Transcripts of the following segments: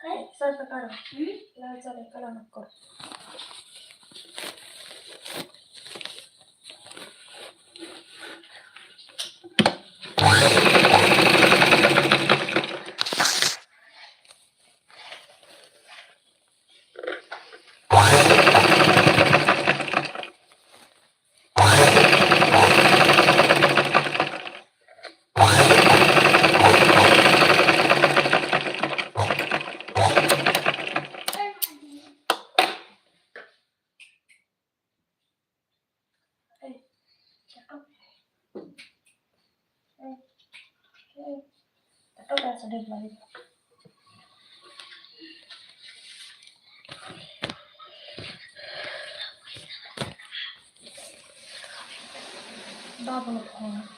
काय सारखं काढा लाल चालेल कला नको рибна рибна. Бабла пона.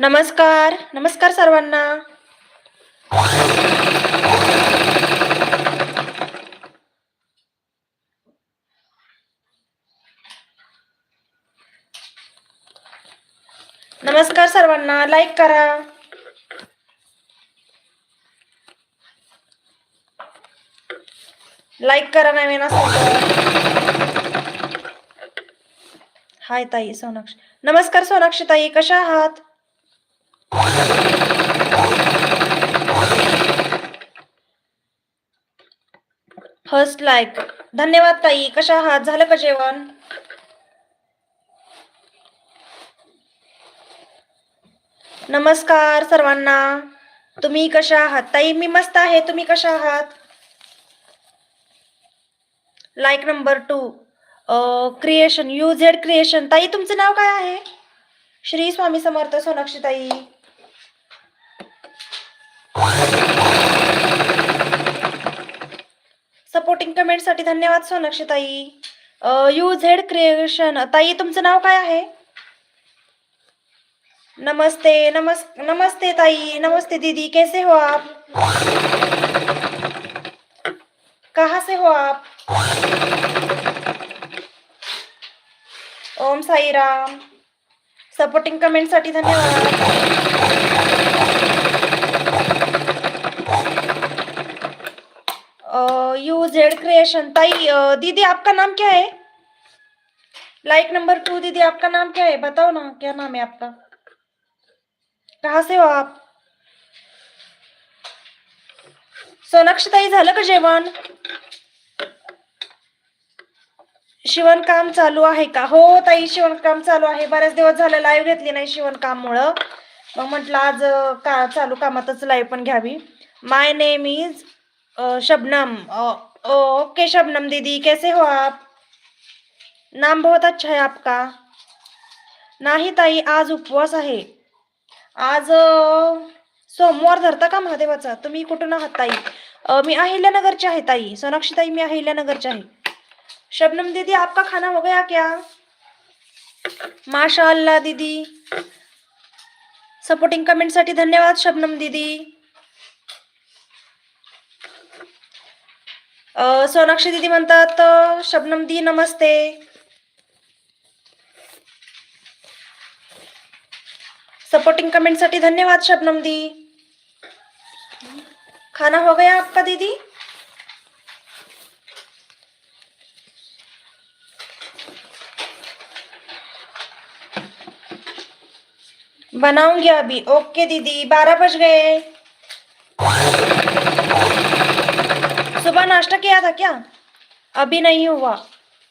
नमस्कार नमस्कार सर्वांना. नमस्कार सर्वांना लाईक करा. लाईक करा नवीन हाय ताई सोनाक्षी. नमस्कार सोनाक्षी ताई कशा आहात? फर्स्ट लाईक धन्यवाद ताई. कशा आहात? झालं का जेवण? नमस्कार सर्वांना. तुम्ही कशा आहात? ताई मी मस्त आहे. तुम्ही कशा आहात? Like number two creation U Z creation ताई तुमचं नाव काय आहे? श्री स्वामी समर्थ सोनाक्षी ताई सपोर्टिंग कमेंटसाठी धन्यवाद सोनाक्षी ताई यू झेड क्रिएशन. ताई तुमचं नाव काय आहे? नमस्ते नमस् नमस्ते ताई नमस्ते दीदी कैसे हो आप? कहाँ से हो आप? ओम साईराम. सपोर्टिंग कमेंटसाठी धन्यवाद. U Z creation. ताई दीदी आपका नाम क्या है? लाइक नंबर टू दीदी आपका नाम क्या है? बताओ ना क्या नाम है आपका? कहा से हो आप? सोनाक्षी ताई झालं का जेवण? शिवणकाम चालू आहे का? हो ताई शिवणकाम चालू आहे. बरेच दिवस झालं लाईव्ह घेतली नाही शिवणकाममुळं मग म्हटलं आज का चालू कामातच लाईव्ह पण घ्यावी. My name is Shabnam. Okay Shabnam दीदी कैसे हो आप? नाम बहुत अच्छा है आपका। नाही ताई आज उपवास आहे। आज सोमवार धरता का महादेवाचा? तुम्ही कुठून आहात ताई? मी अहिल्यानगरची आहे ताई. सोनाक्षी ताई मी अहिल्यानगरची आहे. शबनम दीदी आपका खाना हो गया क्या? माशाअल्लाह दीदी। सपोर्टिंग कमेंटसाठी धन्यवाद शबनम दीदी। सोनाक्षी दीदी अ, शबनम दी नमस्ते. सपोर्टिंग कमेंट साठी धन्यवाद शबनम दी. खाना हो गया आपका दीदी? बनाऊँगी अभी। ओके दीदी बारह बज गए। सुबह नाश्ता किया था क्या? अभी नहीं हुआ।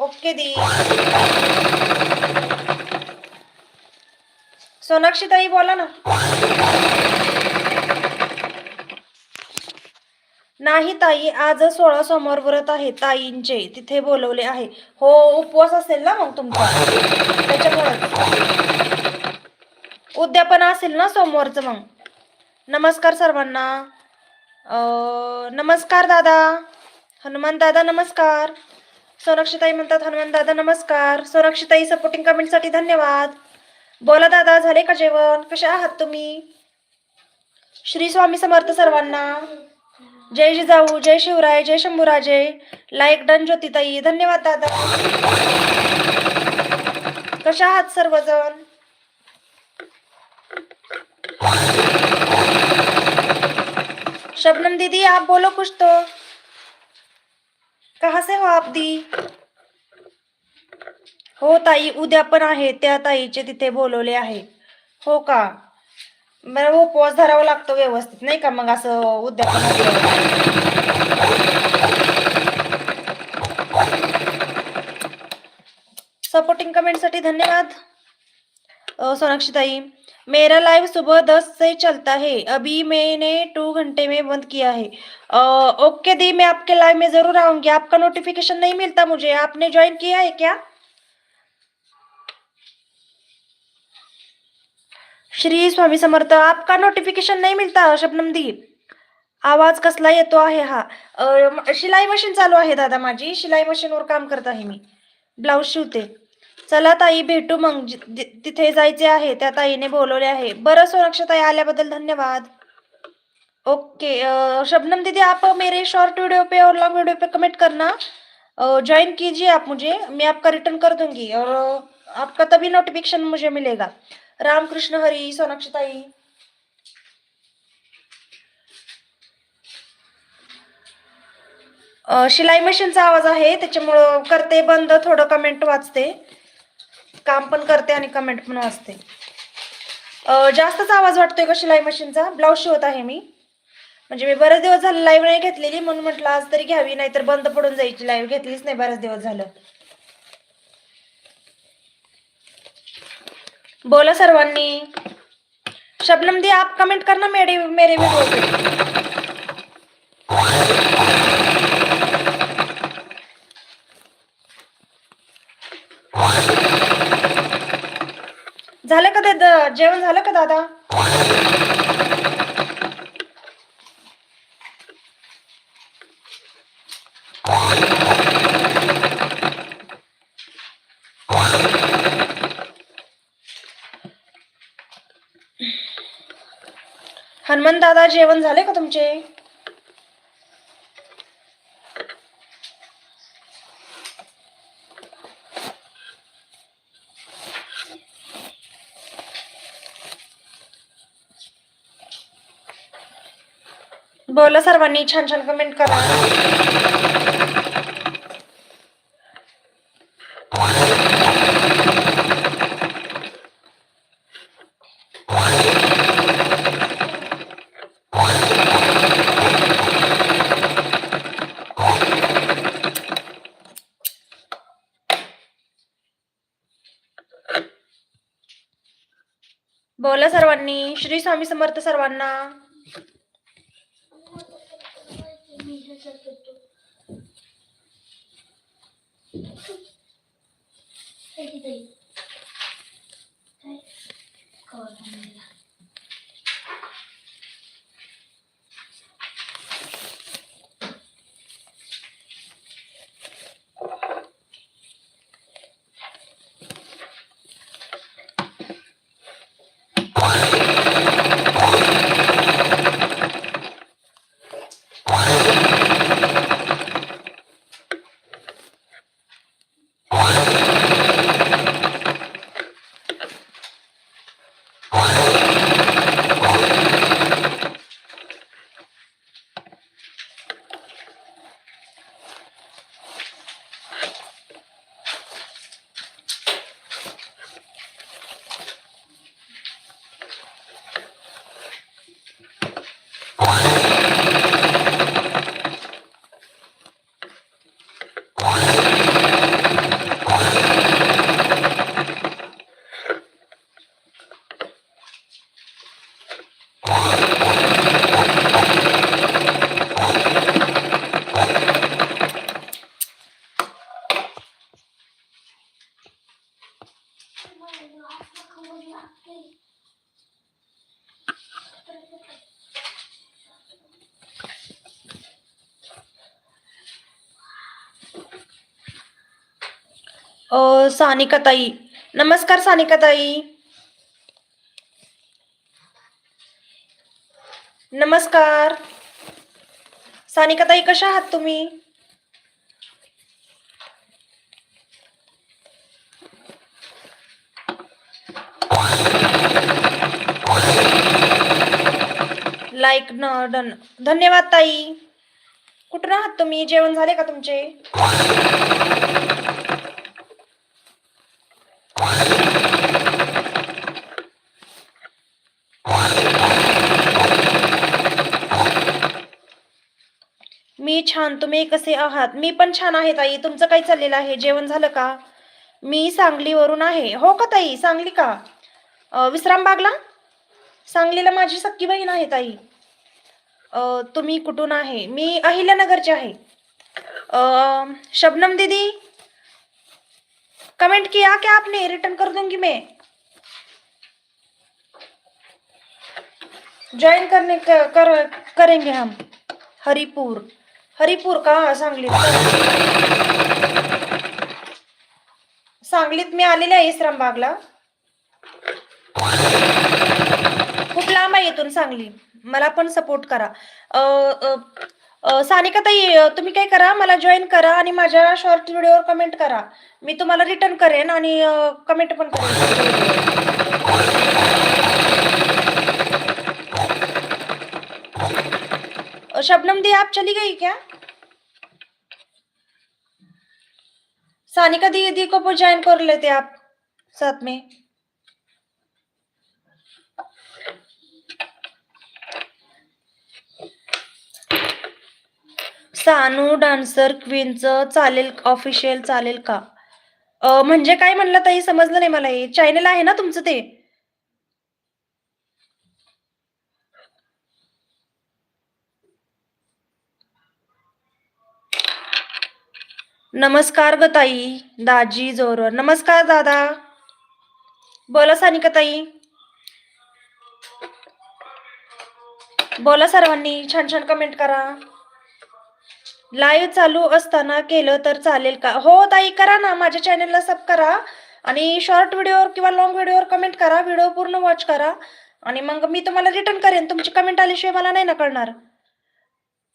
ओके दी। सोनाक्षी ताई बोला ना। नाही ताई आज सोळा सोमवार व्रत आहे ताईंचे. तिथे बोलवले आहे. हो उपवास असेल ना मग तुमचा? त्याच्यामुळे उद्या पण असेल ना सोमवारचं मग? नमस्कार सर्वांना. नमस्कार दादा. हनुमान दादा नमस्कार. सोनाक्षीताई म्हणतात हनुमान दादा नमस्कार. सोनाक्षीताई सपोर्टिंग कमेंटसाठी धन्यवाद. बोला दादा झाले का जेवण? कसे आहात तुम्ही? श्री स्वामी समर्थ सर्वांना. जय जिजाऊ जय शिवराय जय शंभूराजे. लाईक डन ज्योतिताई. धन्यवाद दादा. कशा आहात सर्वजण? शबनम दीदी आप बोलो कुछ तो। कहा से हो आप दी? हो ताई उद्या पण आहे त्या ताईचे तिथे बोलवले आहे। हो का? बरं हो, उपवास धरावा लागतो व्यवस्थित नाही का मग असं उद्यापन सपोर्टिंग कमेंटसाठी धन्यवाद. सोनाक्षी ताई मेरा लाइव सुबह दस से चलता है। अभी मैंने टू घंटे में बंद किया है। अ, ओके दी मैं आपके लाइव में ज़रूर आऊँगी। आपका नोटिफिकेशन नहीं मिलता मुझे। आपने ज्वाइन किया है क्या? श्री स्वामी समर्थ आपका नोटिफिकेशन नहीं मिलता शबनम दी। आवाज़ कसला येतो आहे हा। शिलाई मशीन चालू आहे दादा माझी। शिलाई मशीनवर काम करत आहे मी। ब्लाऊज शिवते। चला ताई भेटू मग. जि- तिथे जायचे आहे त्या ताईने बोलवले आहे. बरं सोनक्ष ताई आल्याबद्दल धन्यवाद. ओके शबनम दीदी आप मेरे शॉर्ट वीडियो पे और लॉन्ग वीडियो पे कमेंट करना. ज्वाइन कीजिए आप मुझे. मैं आपका रिटर्न कर दूंगी और आपका तभी नोटिफिकेशन मुझे मिलेगा. रामकृष्ण हरी सोनाक्षी ताई शिलाई मशीनचा आवाज आहे त्याच्यामुळं करते बंद थोडं कमेंट वाचते. काम पण करते आणि कमेंट पण वाचते. जास्तच आवाज वाटतोय का शिलाई मशीनचा? ब्लाऊज शिवत आहे मी. म्हणजे मी बरेच दिवस झालं लाईव्ह नाही घेतलेली म्हणून म्हटलं आज तरी घ्यावी नाहीतर बंद पडून जायची लाईव्ह घेतलीच नाही बरेच दिवस झालं. बोला सर्वांनी. शबनम दी आप कमेंट करना मेरे मेरे वीडियो पे झालं का ते जेवण झालं का दादा? हनुमान दादा जेवण झाले का तुमचे? बोला सर्वांनी छान छान कमेंट करा. बोला सर्वांनी श्री स्वामी समर्थ सर्वांना मी ह्याच्यात करतो हे किती सानिकाताई. सानिका ताई नमस्कार सानिका ताई नमस्कार. सानिका ताई कशा आहात तुम्ही? लाईक न डन धन्यवाद ताई. कुठून आहात तुम्ही? जेवण झाले का तुमचे? मी छान तुम्ही कसे आहात? मी पण छान आहे ताई. तुमचं काय चाललेलं आहे? जेवण झालं का? मी सांगलीवरून आहे. हो का ताई? सांगली का? विश्रामबागला सांगलीला माझी सक्की बहीण आहे ताई. तुम्ही कुठून आहे? मी अहिल्यानगरचे आहे. शबनम दीदी? कमेंट किया क्या आपने? रिटर्न कर दूंगी मैं. ज्वाइन करने क- कर करेंगे हम. हरिपुर. हरिपूर का? सांगलीत सांगलीत मी आलेले आहे इस्लामबागला खूप लांब आहे इथून सांगली. मला पण सपोर्ट करा. सानिकाताई सानिका ताई तुम्ही काय करा? मला जॉईन करा आणि माझ्या शॉर्ट व्हिडिओवर कमेंट करा. मी तुम्हाला रिटर्न करेन आणि कमेंट पण करेन. शबनम दी आप चली गई क्या? सानिका दीदी को भी ज्वाइन कर लेते आप साथ में। सानू डान्सर क्वीनचं चालेल ऑफिशियल चालेल का। म्हणजे काय म्हणलं ताई? समजलं नाही मला हे. चॅनल आहे ना तुमचं ते? नमस्कार ग ताई दाजी जोरवर. नमस्कार दादा. बोला सानिका ताई. बोला सर्वांनी छान छान कमेंट करा. लाईव्ह चालू असताना केलं तर चालेल का? हो ताई करा ना. माझ्या चॅनलला सब करा आणि शॉर्ट व्हिडिओवर किंवा लॉंग व्हिडिओवर कमेंट करा. व्हिडिओ पूर्ण वॉच करा. आणि मग मी तुम्हाला रिटर्न करेन. तुमची कमेंट आल्याशिवाय मला नाही ना कळणार.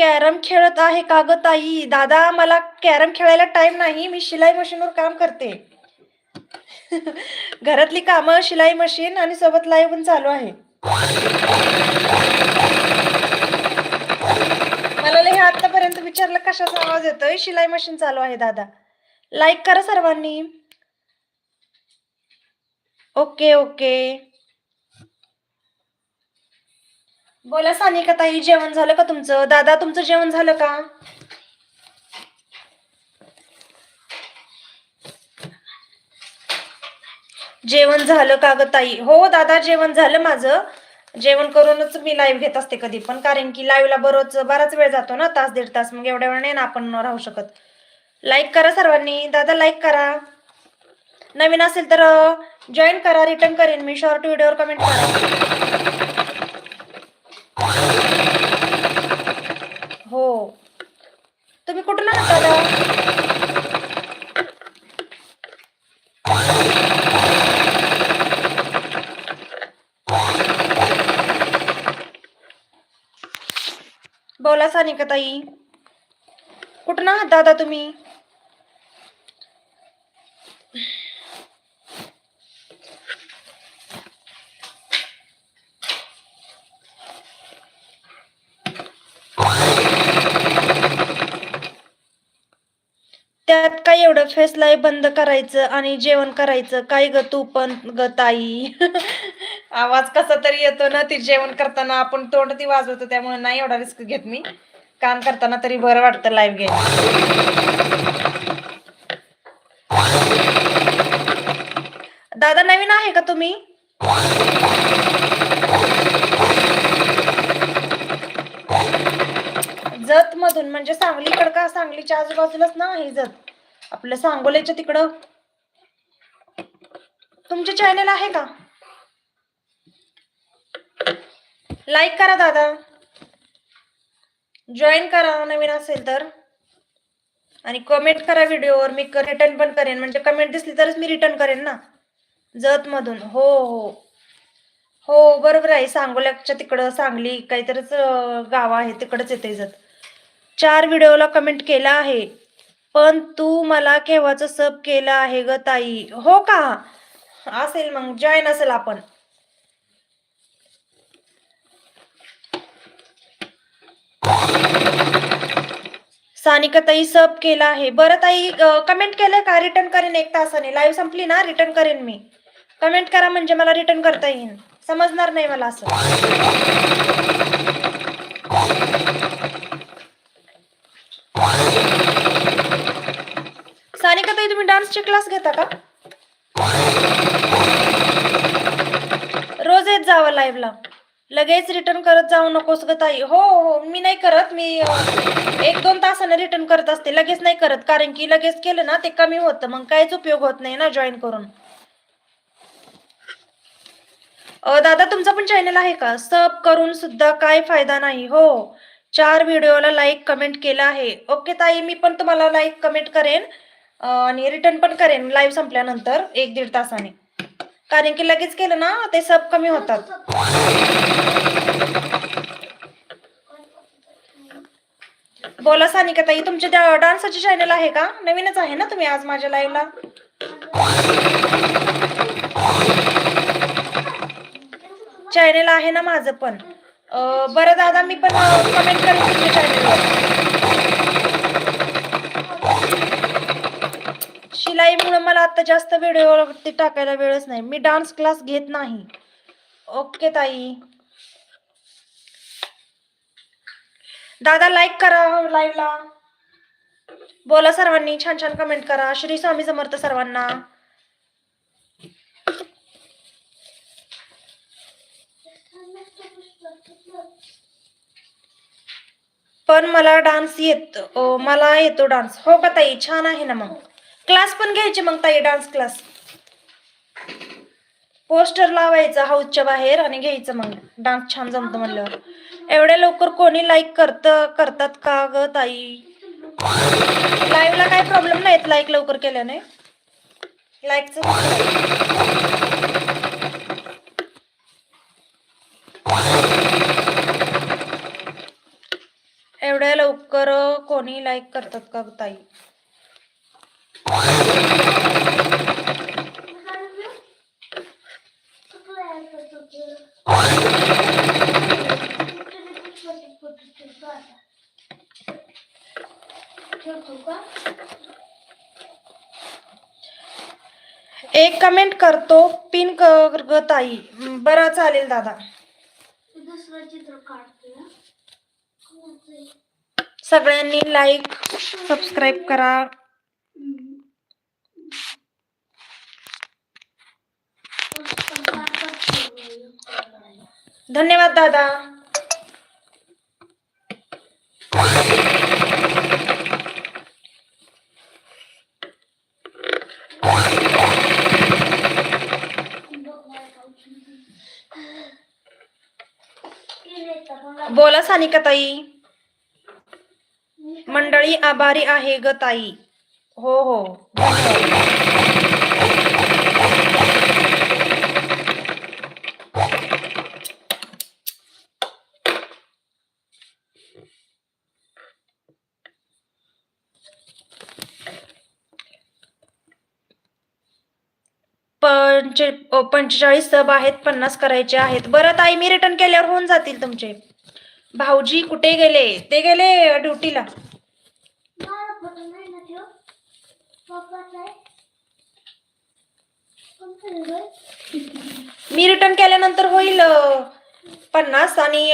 कॅरम खेळत आहे का ग ताई? दादा मला कॅरम खेळायला टाइम नाही मी शिलाई मशीनवर काम करते. घरातली कामं शिलाई मशीन आणि सोबत लाईव्ह पण चालू आहे. मला हे आतापर्यंत विचारलं कशाचा आवाज येतोय? शिलाई मशीन चालू आहे दादा. लाईक करा सर्वांनी. ओके ओके बोला सानिका ताई जेवण झालं का तुमचं? दादा तुमचं जेवण झालं का? जेवण झालं का ग ताई? हो दादा जेवण झालं माझं. जेवण करूनच मी लाईव्ह घेत असते कधी पण कारण की लाईव्हला बरोच बराच वेळ जातो ना तास दीड तास मग एवढ्या वेळ नाही ना आपण राहू शकत. लाईक करा सर्वांनी. दादा लाईक करा. नवीन असेल तर जॉईन करा रिटर्न करेन मी. शॉर्ट व्हिडिओवर कमेंट करा हो तुम्ही कुठून आहात दादा बोला सानिका ताई कुठं आहात दादा तुम्ही? घरात काय एवढं फेस लाईफ बंद करायचं आणि जेवण करायचं? काय ग तू पण ग ताई? आवाज कसा तरी येतो ना ती जेवण करताना आपण तोंड ती वाजवतो त्यामुळे नाही एवढा रिस्क घेत मी. काम करताना तरी बरं वाटतं लाईव्ह घे दादा नवीन आहे का तुम्ही? जत मधून म्हणजे सांगलीकडं का? सांगलीच्या आजूबाजूलाच ना आहे जत. आपलं सांगोल्याच्या तिकडं. तुमचे चॅनल आहे का? लाईक करा दादा. जॉईन करा नवीन असेल तर. आणि कमेंट करा व्हिडिओवर मी रिटर्न पण करेन. म्हणजे कमेंट दिसली तरच मी रिटर्न करेन ना. जत मधून हो हो. हो बरोबर आहे. सांगोल्याच्या तिकडं सांगली काहीतरीच गाव आहे. तिकडंच येते जत. चार व्हिडिओला कमेंट केला आहे. पण तू मला केव्हाच सब केलं आहे ग ताई? हो का? असेल मग जॉईन असेल आपण. सानिका ताई सब केला आहे. बरं ताई कमेंट केलं का? रिटर्न करेन एक तासाने. लाईव्ह संपली ना? रिटर्न करेन मी. कमेंट करा म्हणजे मला रिटर्न करता येईल समजणार नाही मला असं सानिका ताई तुम्ही डान्सचे क्लास घेता का? रोज येत जावं लाईव्हला लगेच रिटर्न करत जाऊ नकोस ग ताई. हो हो मी नाही करत. मी एक दोन तासाने रिटर्न करत असते. लगेच नाही करत. कारण की लगेच केलं ना ते कमी होतं. मग काहीच उपयोग होत नाही ना जॉईन करून. दादा तुमचा पण चॅनल आहे का? सब करून सुद्धा काय फायदा नाही. हो. चार व्हिडिओला लाईक कमेंट केला आहे. ओके ताई मी पण तुम्हाला लाईक कमेंट करेन. आणि रिटर्न पण करेन लाईव्ह संपल्यानंतर एक दीड तासाने. कारण की लगेच केलं ना ते सब कमी होतात. बोला सानिका ताई तुमचे डान्सचे चॅनल आहे का? नवीनच आहे ना तुम्ही आज माझ्या लाईव्हला चॅनल आहे ना माझं पण. बरं दादा मी पण कमेंट करेन तुमच्या चॅनलवर शिलाईमुळे मला आता जास्त व्हिडिओवरती टाकायला वेळच नाही. मी डान्स क्लास घेत नाही. ओके ताई. दादा लाईक करा लाईव्हला बोला सर्वांनी छान छान कमेंट करा. श्री स्वामी समर्थ सर्वांना. पण मला डान्स येत मला येतो डान्स हो का ताई? छान आहे ना मग. क्लास पण घ्यायचे मग ताई डान्स क्लास. पोस्टर लावायचं हाऊसच्या बाहेर आणि घ्यायचं मग. डान्स छान जमतं म्हणल्यावर. एवढ्या लवकर कोणी लाईक करत करतात का ग ताई? लाईव्हला काय प्रॉब्लेम नाहीत लाईक लवकर केल्याने. लाईकचं एवढ्या लवकर कोणी लाईक करतात का ताई? एक कमेंट करतो पिन कर ग ताई बरं चालेल दादा. सगळ्यांनी लाईक सबस्क्राईब करा. धन्यवाद दादा. बोला सानिका ताई मंडळी आभारी आहे ग ताई. हो हो धन्यवाद. तुमचे पंचेचाळीस सब आहेत पन्नास करायचे आहेत. बरं ताई मी रिटर्न केल्यावर होऊन जातील तुमचे. भाऊजी कुठे गेले? ते गेले ड्युटीला. मी रिटर्न केल्यानंतर होईल पन्नास आणि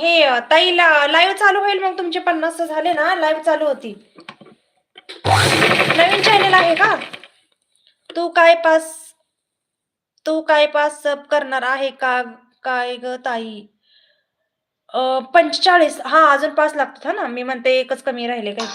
हे ताईला लाईव्ह चालू होईल मग तुमचे पन्नास झाले ना लाईव्ह चालू होती. नवीन चॅनल आहे का? तू काय पास तू काय पास सब करणार आहे का काय ग ताई? पंचेचाळीस. हा अजून पाच लागतात हा ना. मी म्हणते एकच कमी राहिले काही